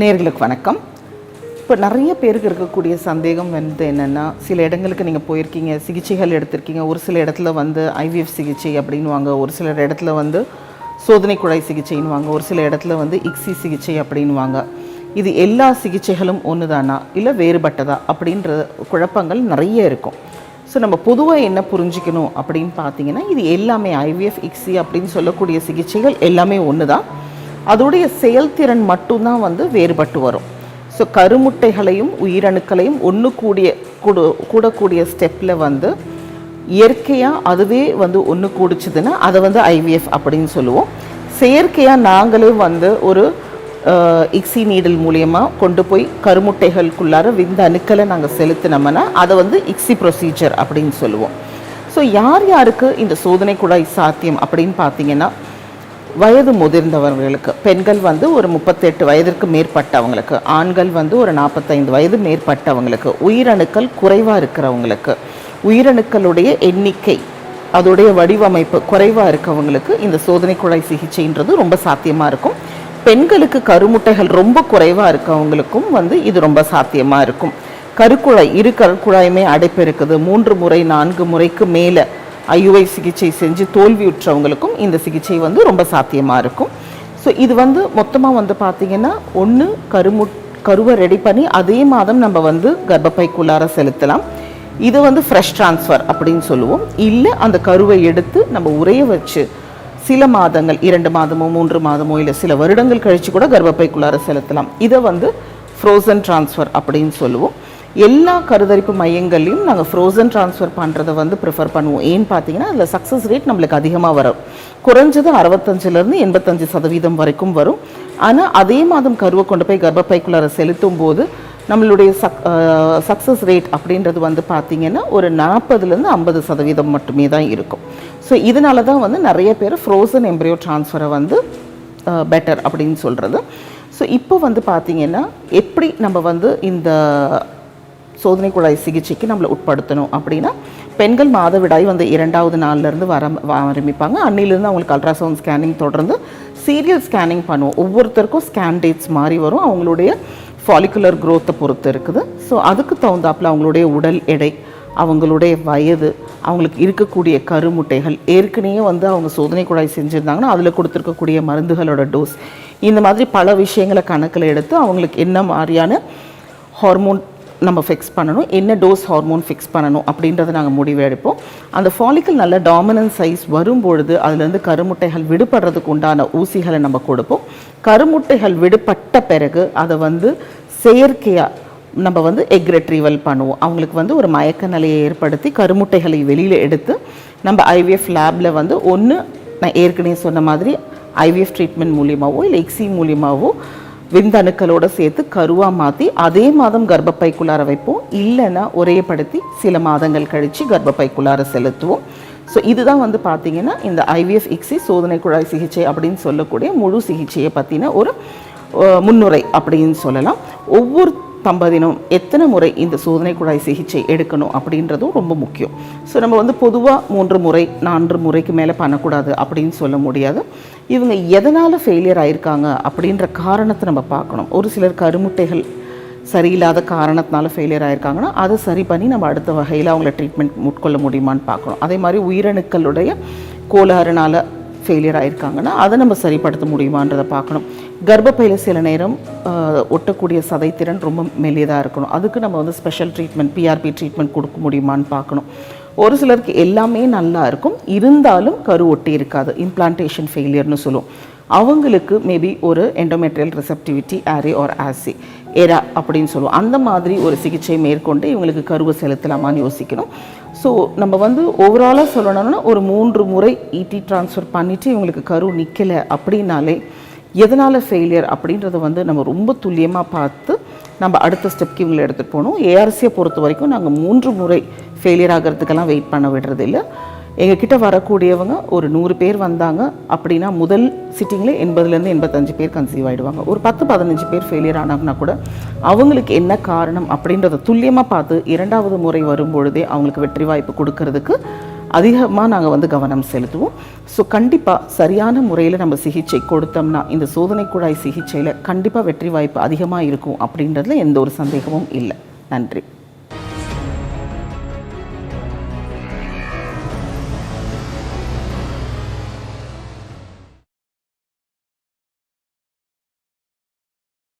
நேர்களுக்கு வணக்கம். இப்போ நிறைய பேருக்கு இருக்கக்கூடிய சந்தேகம் வந்து என்னென்னா சில இடங்களுக்கு நீங்கள் போயிருக்கீங்க சிகிச்சைகள் எடுத்திருக்கீங்க ஒரு சில இடத்துல வந்து ஐவிஎஃப் சிகிச்சை அப்படின்னுவாங்க ஒரு சில இடத்துல வந்து சோதனை குழாய் சிகிச்சைன்னுவாங்க ஒரு சில இடத்துல வந்து இக்ஸி சிகிச்சை அப்படின்னுவாங்க. இது எல்லா சிகிச்சைகளும் ஒன்று தானா இல்லை வேறுபட்டதா? அப்படின்ற குழப்பங்கள் நிறைய இருக்கும். ஸோ நம்ம பொதுவாக என்ன புரிஞ்சுக்கணும் அப்படின்னு பார்த்தீங்கன்னா இது எல்லாமே ஐவிஎஃப் இக்ஸி அப்படின்னு சொல்லக்கூடிய சிகிச்சைகள் எல்லாமே ஒன்று தான் அதோடைய செயல்திறன் மட்டும்தான் வந்து வேறுபட்டு வரும். ஸோ கருமுட்டைகளையும் உயிரணுக்களையும் ஒன்று கூடிய கூடு கூடக்கூடிய ஸ்டெப்பில் வந்து இயற்கையாக அதுவே வந்து ஒன்று கூடிச்சதுன்னா அதை வந்து ஐவிஎஃப் அப்படின்னு சொல்லுவோம். செயற்கையாக நாங்களே வந்து ஒரு இக்ஸி நீடல் மூலியமாக கொண்டு போய் கருமுட்டைகளுக்குள்ளார விந்த அணுக்களை நாங்கள் செலுத்தினோம்னா அதை வந்து இக்ஸி ப்ரொசீஜர் அப்படின்னு சொல்லுவோம். ஸோ யார் யாருக்கு இந்த சோதனை குழாய் சாத்தியம் அப்படின்னு பார்த்தீங்கன்னா வயது முதிர்ந்தவர்களுக்கு பெண்கள் வந்து ஒரு முப்பத்தெட்டு வயதிற்கு மேற்பட்டவங்களுக்கு ஆண்கள் வந்து ஒரு நாற்பத்தைந்து வயது மேற்பட்டவங்களுக்கு உயிரணுக்கள் குறைவாக இருக்கிறவங்களுக்கு உயிரணுக்களுடைய எண்ணிக்கை அதோடைய வடிவமைப்பு குறைவாக இருக்கவங்களுக்கு இந்த சோதனை குழாய் சிகிச்சைன்றது ரொம்ப சாத்தியமாக இருக்கும். பெண்களுக்கு கருமுட்டைகள் ரொம்ப குறைவாக இருக்கவங்களுக்கும் வந்து இது ரொம்ப சாத்தியமாக இருக்கும். கருக்குழாய் இரு கருக்குழாயுமே அடைப்பு இருக்குது. மூன்று முறை நான்கு முறைக்கு மேலே ஐயுஐ சிகிச்சை செஞ்சு தோல்வியுற்றவங்களுக்கும் இந்த சிகிச்சை வந்து ரொம்ப சாத்தியமாக இருக்கும். ஸோ இது வந்து மொத்தமாக வந்து பார்த்திங்கன்னா ஒன்று கருமு கருவை ரெடி பண்ணி அதே மாதம் நம்ம வந்து கர்ப்பப்பைக்குள்ளார செலுத்தலாம். இது வந்து ஃப்ரெஷ் ட்ரான்ஸ்ஃபர் அப்படின்னு சொல்லுவோம். இல்லை அந்த கருவை எடுத்து நம்ம உரைய வச்சு சில மாதங்கள் இரண்டு மாதமோ மூன்று மாதமோ இல்லை சில வருடங்கள் கழித்து கூட கர்ப்பப்பைக்குள்ளார செலுத்தலாம். இதை வந்து ஃப்ரோசன் ட்ரான்ஸ்ஃபர் அப்படின்னு சொல்லுவோம். எல்லா கருதரிப்பு மையங்களையும் நாங்கள் ஃப்ரோசன் ட்ரான்ஸ்ஃபர் பண்ணுறதை வந்து ப்ரிஃபர் பண்ணுவோம். ஏன்னு பார்த்தீங்கன்னா அதில் சக்ஸஸ் ரேட் நம்மளுக்கு அதிகமாக வரும். குறைஞ்சது அறுபத்தஞ்சிலேருந்து எண்பத்தஞ்சு சதவீதம் வரைக்கும் வரும். ஆனால் அதே மாதம் கருவை கொண்டு போய் கர்ப்பப்பைக்குள்ளார செலுத்தும் போது நம்மளுடைய சக் சக்ஸஸ் ரேட் அப்படின்றது வந்து பார்த்திங்கன்னா ஒரு நாற்பதுலேருந்து ஐம்பது சதவீதம் மட்டுமே தான் இருக்கும். ஸோ இதனால தான் வந்து நிறைய பேர் ஃப்ரோசன் எம்ப்ரியோ ட்ரான்ஸ்ஃபரை வந்து பெட்டர் அப்படின்னு சொல்கிறது ஸோ இப்போ வந்து பார்த்திங்கன்னா எப்படி நம்ம வந்து இந்த சோதனை குழாய் சிகிச்சைக்கு நம்மளை உட்படுத்தணும் அப்படின்னா பெண்கள் மாதவிடாய் வந்து இரண்டாவது நாள்லேருந்து வர ஆரம்பிப்பாங்க. அன்னிலேருந்து அவங்களுக்கு அல்ட்ராசவுண்ட் ஸ்கேனிங் தொடர்ந்து சீரியல் ஸ்கேனிங் பண்ணுவோம். ஒவ்வொருத்தருக்கும் ஸ்கேன் டேட்ஸ் மாறி வரும். அவங்களுடைய ஃபாலிகுலர் க்ரோத்தை பொறுத்து இருக்குது. ஸோ அதுக்கு தகுந்தாப்புல அவங்களுடைய உடல் எடை அவங்களுடைய வயது அவங்களுக்கு இருக்கக்கூடிய கருமுட்டைகள் ஏற்கனவே வந்து அவங்க சோதனை குழாய் செஞ்சுருந்தாங்கன்னா அதில் கொடுத்துருக்கக்கூடிய மருந்துகளோட டோஸ் இந்த மாதிரி பல விஷயங்களை கணக்கில் எடுத்து அவங்களுக்கு என்ன மாதிரியான ஹார்மோன் நம்ம ஃபிக்ஸ் பண்ணணும். என்ன டோஸ் ஹார்மோன் ஃபிக்ஸ் பண்ணணும் அப்படின்றத நாங்கள் முடிவு எடுப்போம். அந்த ஃபாலிக்கல் நல்ல டாமினன்ட் சைஸ் வரும்பொழுது அதுலேருந்து கருமுட்டைகள் விடுபடுறதுக்கு உண்டான ஊசிகளை நம்ம கொடுப்போம். கருமுட்டைகள் விடுபட்ட பிறகு அதை வந்து செயற்கையாக நம்ம வந்து எக் ரெட்ரீவல் பண்ணுவோம். அவங்களுக்கு வந்து ஒரு மயக்க நிலையை ஏற்படுத்தி கருமுட்டைகளை வெளியில் எடுத்து நம்ம ஐவிஎஃப் லேபில் வந்து ஒன்று நான் ஏற்கனவே சொன்ன மாதிரி ஐவிஎஃப் ட்ரீட்மெண்ட் மூலியமாகவோ இல்லை எக்ஸி மூலியமாகவோ விந்தணுக்களோடு சேர்த்து கருவாக மாற்றி அதே மாதம் கர்ப்பப்பைக்குள்ளார வைப்போம். இல்லைன்னா ஒரேப்படுத்தி சில மாதங்கள் கழித்து கர்ப்பப்பைக்குள்ளார செலுத்துவோம். ஸோ இதுதான் வந்து பார்த்திங்கன்னா இந்த ஐவிஎஃப் இக்ஸி சோதனை குழாய் சிகிச்சை அப்படின்னு சொல்லக்கூடிய முழு சிகிச்சையை பற்றின ஒரு முன்னுரை அப்படின்னு சொல்லலாம். ஒவ்வொரு தம்பதினம் எத்தனை முறை இந்த சோதனை குழாய் சிகிச்சை எடுக்கணும் அப்படின்றதும் ரொம்ப முக்கியம். ஸோ நம்ம வந்து பொதுவாக மூன்று முறை நான்கு முறைக்கு மேலே பண்ணக்கூடாது அப்படின்னு சொல்ல முடியாது. இவங்க எதனால் ஃபெயிலியர் ஆயிருக்காங்க அப்படின்ற காரணத்தை நம்ம பார்க்கணும். ஒரு சிலர் கருமுட்டைகள் சரியில்லாத காரணத்தினால ஃபெயிலியர் ஆயிருக்காங்கன்னா அதை சரி பண்ணி நம்ம அடுத்த வகையில் அவங்கள ட்ரீட்மெண்ட் உட்கொள்ள முடியுமான்னு பார்க்கணும். அதே மாதிரி உயிரணுக்களுடைய கோளாறுனால ஃபெயிலியர் ஆயிருக்காங்கன்னா அதை நம்ம சரிப்படுத்த முடியுமான்றதை பார்க்கணும். கர்ப்பப்பையில் சில நேரம் ஒட்டக்கூடிய சதைத்திறன் ரொம்ப மெல்லியதாக இருக்கணும். அதுக்கு நம்ம வந்து ஸ்பெஷல் ட்ரீட்மெண்ட் பிஆர்பி ட்ரீட்மெண்ட் கொடுக்க முடியுமான்னு பார்க்கணும். ஒரு சிலருக்கு எல்லாமே நல்லா இருக்கும். இருந்தாலும் கரு ஒட்டி இருக்காது. இம்ப்ளான்டேஷன் ஃபெயிலியர்னு சொல்லுவோம். அவங்களுக்கு மேபி ஒரு எண்டோமெட்ரியல் ரிசப்டிவிட்டி ஆரே ஆர் ஆசி எரா அப்படின்னு சொல்லுவோம். அந்த மாதிரி ஒரு சிகிச்சை மேற்கொண்டு இவங்களுக்கு கருவை செலுத்தலாமான்னு யோசிக்கணும் ஸோ நம்ம வந்து ஓவராலாக சொல்லணும்னா ஒரு மூன்று முறை இடி ட்ரான்ஸ்ஃபர் பண்ணிவிட்டு இவங்களுக்கு கரு நிற்கலை அப்படின்னாலே எதனால் ஃபெயிலியர் அப்படின்றத வந்து நம்ம ரொம்ப துல்லியமாக பார்த்து நம்ம அடுத்த ஸ்டெப்க்கு இவங்களை எடுத்துகிட்டு போகணும். ஏஆர்சியை பொறுத்த வரைக்கும் நாங்கள் மூன்று முறை ஃபெயிலியர் ஆகிறதுக்கெல்லாம் வெயிட் பண்ண விடுறதில்லை. எங்ககிட்ட வரக்கூடியவங்க ஒரு நூறு பேர் வந்தாங்க அப்படின்னா முதல் சிட்டிங்கில் எண்பதுலேருந்து எண்பத்தஞ்சு பேர் கன்சீவ் ஆகிடுவாங்க ஒரு பத்து பதினஞ்சு பேர் ஃபெயிலியர் ஆனாங்கன்னா கூட அவங்களுக்கு என்ன காரணம் அப்படின்றத துல்லியமாக பார்த்து இரண்டாவது முறை வரும்பொழுதே அவங்களுக்கு வெற்றி வாய்ப்பு கொடுக்கறதுக்கு அதிகமாக நாங்கள் வந்து கவனம் செலுத்துவோம். ஸோ கண்டிப்பாக சரியான முறையில் நம்ம சிகிச்சை கொடுத்தோம்னா இந்த சோதனை குழாய் சிகிச்சையில் கண்டிப்பாக வெற்றி வாய்ப்பு அதிகமாக இருக்கும் அப்படின்றதுல எந்த ஒரு சந்தேகமும் இல்லை. நன்றி.